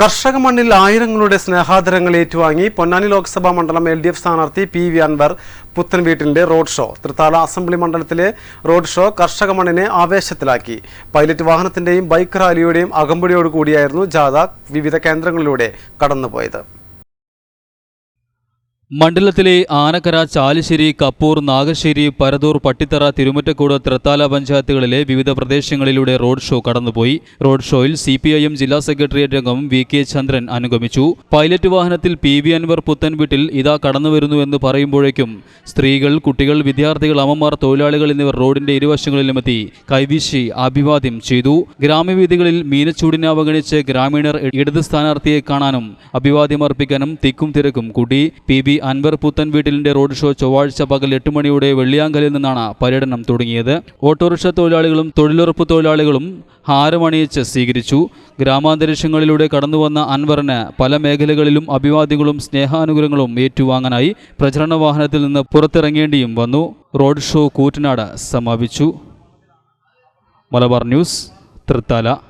കർഷക മണ്ണിൽ ആയിരങ്ങളുടെ സ്നേഹാദരങ്ങൾ ഏറ്റുവാങ്ങി പൊന്നാനി ലോക്സഭാ മണ്ഡലം എൽ ഡി എഫ് സ്ഥാനാർത്ഥി പി വി അൻവർ പുത്തൻവീട്ടിന്റെ റോഡ് ഷോ തൃത്താല അസംബ്ലി മണ്ഡലത്തിലെ റോഡ് ഷോ കർഷക മണ്ണിനെ ആവേശത്തിലാക്കി. പൈലറ്റ് വാഹനത്തിന്റെയും ബൈക്ക് റാലിയുടെയും അകമ്പടിയോടുകൂടിയായിരുന്നു ജാഥ വിവിധ കേന്ദ്രങ്ങളിലൂടെ കടന്നുപോയത്. മണ്ഡലത്തിലെ ആനക്കര ചാലിശ്ശേരി കപ്പൂർ നാഗശ്ശേരി പരതൂർ പട്ടിത്തറ തിരുമുറ്റക്കൂട് തൃത്താല പഞ്ചായത്തുകളിലെ വിവിധ പ്രദേശങ്ങളിലൂടെ റോഡ് ഷോ കടന്നുപോയി. റോഡ് ഷോയിൽ സി പി ഐ എം ജില്ലാ സെക്രട്ടേറിയറ്റ് അംഗം വി കെ ചന്ദ്രൻ അനുഗമിച്ചു. പൈലറ്റ് വാഹനത്തിൽ പി വി അൻവർ പുത്തൻവീട്ടിൽ ഇതാ കടന്നുവരുന്നു എന്ന് പറയുമ്പോഴേക്കും സ്ത്രീകൾ കുട്ടികൾ വിദ്യാർത്ഥികൾ അമ്മമാർ തൊഴിലാളികൾ എന്നിവർ റോഡിന്റെ ഇരുവശങ്ങളിലുമെത്തി കൈവീശി അഭിവാദ്യം ചെയ്തു. ഗ്രാമവീഥികളിൽ മീനച്ചൂടിനെ അവഗണിച്ച് ഗ്രാമീണർ ഇടത് സ്ഥാനാർത്ഥിയെ കാണാനും അഭിവാദ്യമർപ്പിക്കാനും തിക്കും തിരക്കും കൂട്ടി പി അൻവർ പുത്തൻ വീട്ടിലിന്റെ റോഡ് ഷോ ചൊവ്വാഴ്ച പകൽ എട്ട് മണിയോടെ വെള്ളിയാങ്കലിൽ നിന്നാണ് പര്യടനം തുടങ്ങിയത്. ഓട്ടോറിക്ഷ തൊഴിലാളികളും തൊഴിലുറപ്പ് തൊഴിലാളികളും ഹാരമണിയിച്ച് സ്വീകരിച്ചു. ഗ്രാമാന്തരീക്ഷങ്ങളിലൂടെ കടന്നുവന്ന അൻവറിന് പല മേഖലകളിലും അഭിവാദ്യങ്ങളും സ്നേഹാനുഗ്രഹങ്ങളും ഏറ്റുവാങ്ങാനായി പ്രചരണ വാഹനത്തിൽ നിന്ന് പുറത്തിറങ്ങേണ്ടിയും വന്നു. റോഡ് ഷോ കൂറ്റനാട് സമാപിച്ചു. മലബാർ ന്യൂസ് തൃത്താല.